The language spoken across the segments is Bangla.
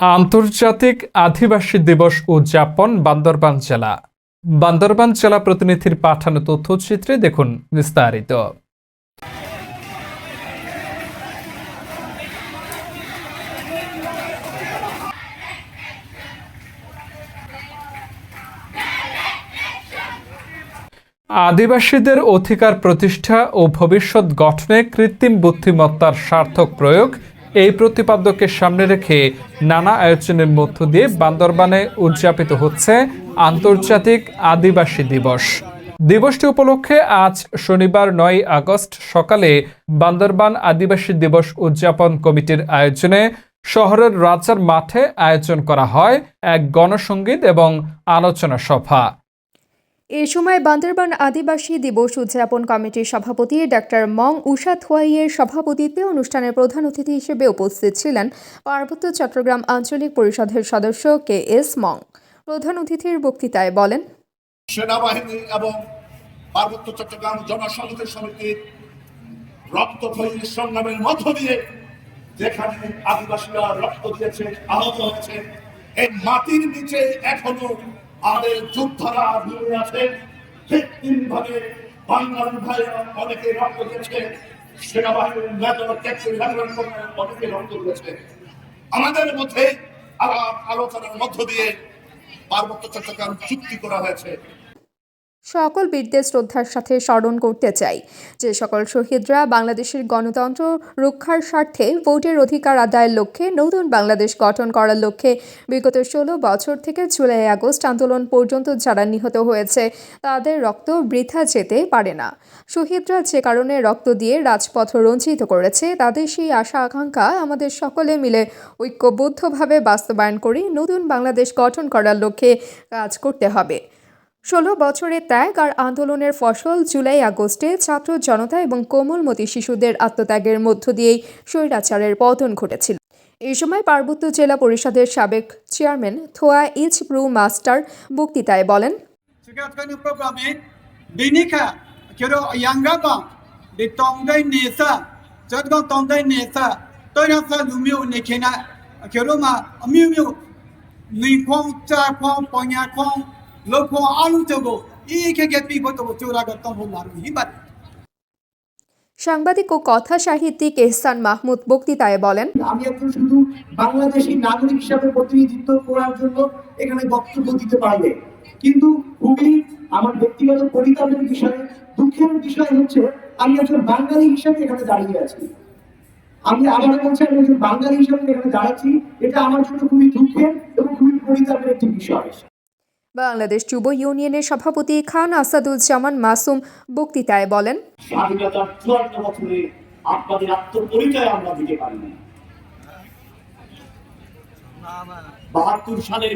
আন্তর্জাতিক আদিবাসী দিবস উদযাপন বান্দরবান জেলা। বান্দরবান জেলা প্রতিনিধির পাঠানো তথ্যচিত্রে দেখুন বিস্তারিত। আদিবাসীদের অধিকার প্রতিষ্ঠা ও ভবিষ্যৎ গঠনে কৃত্রিম বুদ্ধিমত্তার সার্থক প্রয়োগ এই প্রতিপাদ্যকে সামনে রেখে নানা আয়োজনের মধ্য দিয়ে বান্দরবানে উদযাপিত হচ্ছে আন্তর্জাতিক আদিবাসী দিবস। দিবসটি উপলক্ষে আজ শনিবার নয় আগস্ট সকালে বান্দরবান আদিবাসী দিবস উদযাপন কমিটির আয়োজনে শহরের রাজার মাঠে আয়োজন করা হয় এক গণসঙ্গীত এবং আলোচনা সভা। এ সময় বান্দরবান আদিবাসী দিবস উদযাপন কমিটির সভাপতি ডাক্তার মং উষা থোয়াইয়ের সভাপতিত্বে অনুষ্ঠানের প্রধান অতিথি হিসেবে উপস্থিত ছিলেন পার্বত্য চট্টগ্রাম আঞ্চলিক পরিষদের সদস্য কে এস মং। প্রধান অতিথির বক্তৃতায় বলেন, সেনাবাহিনী এবং পার্বত্য চট্টগ্রাম সমিতির সংগ্রামের মধ্য দিয়ে যেখানে আদিবাসীরা রক্ত দিয়েছে, আহত হয়েছে, এই মাটির নিচে এখনও আমাদের যোদ্ধারা ঘুরে আছে ঠিক তিনভাবে বাংলার ভাইরা অনেকে রক্ত দিয়েছে, সেনাবাহিনীর রক্ত দিয়েছে। আমাদের মধ্যে আলোচনার মধ্য দিয়ে পার্বত্য চট্টগ্রাম চুক্তি করা হয়েছে। সকল বীরদের শ্রদ্ধার সাথে স্মরণ করতে চাই। যে সকল শহীদরা বাংলাদেশের গণতন্ত্র রক্ষার স্বার্থে ভোটের অধিকার আদায়ের লক্ষ্যে নতুন বাংলাদেশ গঠন করার লক্ষ্যে বিগত ষোলো বছর থেকে জুলাই আগস্ট আন্দোলন পর্যন্ত যারা নিহত হয়েছে, তাদের রক্ত বৃথা যেতে পারে না। শহীদরা যে কারণে রক্ত দিয়ে রাজপথ রঞ্জিত করেছে, তাদের সেই আশা আকাঙ্ক্ষা আমাদের সকলে মিলে ঐক্যবদ্ধভাবে বাস্তবায়ন করে নতুন বাংলাদেশ গঠন করার লক্ষ্যে কাজ করতে হবে। ষোলো বছরের ত্যাগ আর আন্দোলনের ফসল জুলাই আগস্টে ছাত্র জনতা এবং কোমলমতি শিশুদের আত্মত্যাগের মধ্য দিয়েই স্বৈরাচারের পতন ঘটেছিল এই সময় পার্বত্য জেলা পরিষদের সাবেক চেয়ারম্যান থোয়া ইচ ব্রু মাস্টার বক্তৃতায় বলেন Sekarang program ini binika kira yangga bang di tongdai সাংবাদিক ও কথা সাহিত্যিক এহসান মাহমুদ বক্তৃতায় বলেন আমি এখন শুধু বাংলাদেশি নাগরিক হিসাবে প্রতিনিধিত্ব করার জন্য এখানে বক্তব্য দিতে পারবে কিন্তু খুবই আমার ব্যক্তিগত পরিতাপের বিষয়ে দুঃখের বিষয় হচ্ছে আমি একজন বাঙালি হিসাবে এখানে দাঁড়িয়ে আছি। আমি আবার বলছি আমি একজন বাঙালি হিসাবে এখানে দাঁড়াচ্ছি। এটা আমার জন্য খুবই দুঃখের এবং খুবই পরিতাপের একটি বিষয়। বাংলাদেশ যুব ইউনিয়নের সভাপতি খান আসাদুজ্জামান মাসুম বক্তৃতায় বলেন স্বাধীনতার বছরে আপনাদের আত্মপরিচয় আমরা দিতে বাহাত্তর সালের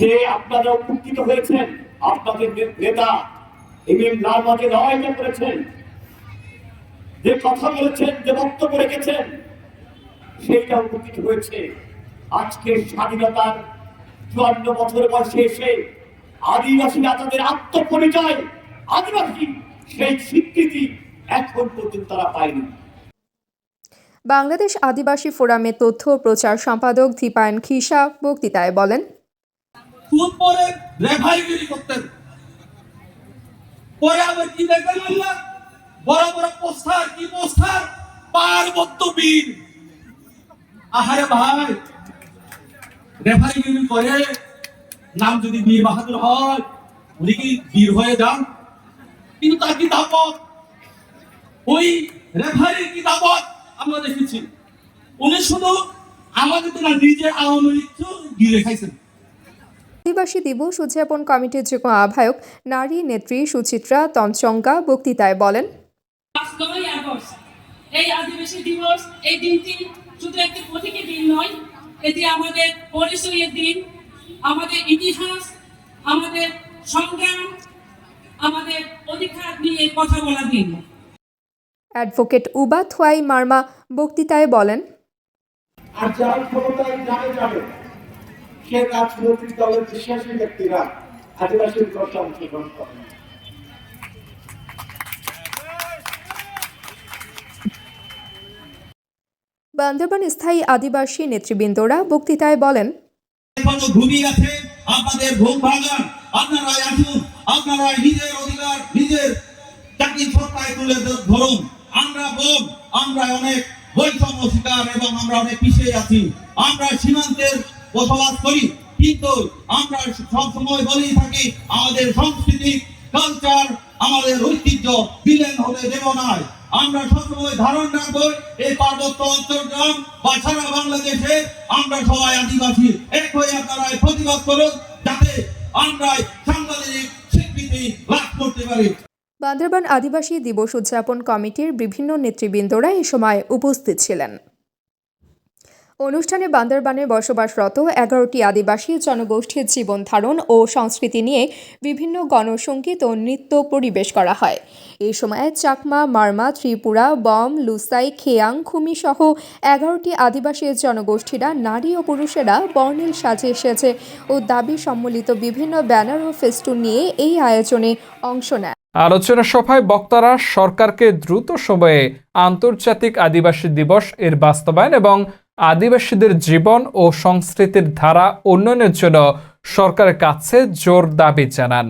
যে আপনারা উপকৃত হয়েছেন, আপনাদের নেতা এম এম লড়াইটা করেছেন, যে কথা বলেছেন, যে বক্তব্য রেখেছেন, সেইটা উপকৃত হয়েছে। আজকে স্বাধীনতার চুয়ান্ন বছর বয়সে এসে আদিবাসীরা তাদের আত্মপরিচয় আদিবাসী সেই স্বীকৃতি এখন পর্যন্ত তারা পায়নি। বাংলাদেশ আদিবাসী ফোরামের তথ্য প্রচার সম্পাদক দীপায়ন খিসা বক্তৃতায় বলেন পরে রেফারিগিরি করতেন পরে আবার কি দেখবেন আমরা? বড় বড় পোস্টার কি পোস্টার? পার্বত্য বীর। আহারে ভাই রেফারিগিরি করে নাম যদি বীর বাহাদুর হয় উনি কি বীর হয়ে যান? কিন্তু তার কি দাপট? ওই রেফারির কি দাপট? আমরা দেখেছি। উনি শুধু আমাদের তো না নিজে আওয়ামী লীগকেও গিলে খাইছেন। আদিবাসী দিবস উদযাপন কমিটির যুগ্ম আহ্বায়ক নারী নেত্রী সুচিত্রা তঞ্চঙ্গা বক্তৃতায় বলেন এই আদিবাসী দিবস এই দিনটি শুধু একটি প্রতীকী দিন নয় এটি আমাদের পরিচয়ের দিন আমাদের ইতিহাস আমাদের সংগ্রাম আমাদের অধিকার নিয়ে কথা বলা দিন। অ্যাডভোকেট উবা থোয়াই মার্মা বক্তৃতায় বলেন আর যার ক্ষমতায় যাবে যাবে সে রাজনৈতিক দলের বিশ্বাসী ব্যক্তিরা আদিবাসী দিবসে অংশগ্রহণ করেন। বান্দরবান স্থায়ী আদিবাসী নেতৃবৃন্দরা বক্তৃতায় বলেন ঘুমিয়ে আছে, আপনাদের ঘুম ভাঙান আপনারাই আসুন, আপনারাই নিজের অধিকার, নিজের চাকরি সত্তায় তুলে ধরুন। আমরা বোন আমরা অনেক বৈষম্য শিকার এবং আমরা অনেক পিছিয়ে আছি। আমরা সীমান্তের বসবাস করি, কিন্তু আমরা সব সময় বলেই থাকি, আমাদের সংস্কৃতি কালচার আমাদের ঐতিহ্য বিলেন হতে দেব না। আমরা সবসময় ধারণ রাখব এই পার্বত্য অঞ্চলগ্রাম বা সারা বাংলাদেশে। আমরা সবাই আদিবাসী। এক হয়ে আপনারা প্রতিবাদ করুন যাতে আমরা সাংবাদিক স্বীকৃতি লাভ করতে পারি। বান্দরবান আদিবাসী দিবস উদযাপন কমিটির বিভিন্ন নেতৃবৃন্দরা এ সময় উপস্থিত ছিলেন। অনুষ্ঠানে বান্দরবানে বসবাসরত এগারোটি আদিবাসী জনগোষ্ঠীর জীবন ধারণ ও সংস্কৃতি নিয়ে বিভিন্ন গণসঙ্গীত ও নৃত্য পরিবেশ করা হয়। এই সময় চাকমা, মারমা, ত্রিপুরা, বম, লুসাই, খেয়াং খুমি সহ এগারোটি আদিবাসী জনগোষ্ঠীরা নারী ও পুরুষেরা বর্ণিল সাজে এসেছে ও দাবি সম্মিলিত বিভিন্ন ব্যানার ও ফেস্টুন নিয়ে এই আয়োজনে অংশ নেয়। আলোচনা সভায় বক্তারা সরকারকে দ্রুত সময়ে আন্তর্জাতিক আদিবাসী দিবস এর বাস্তবায়ন এবং আদিবাসীদের জীবন ও সংস্কৃতির ধারা উন্নয়নের জন্য সরকারের কাছে জোর দাবি জানান।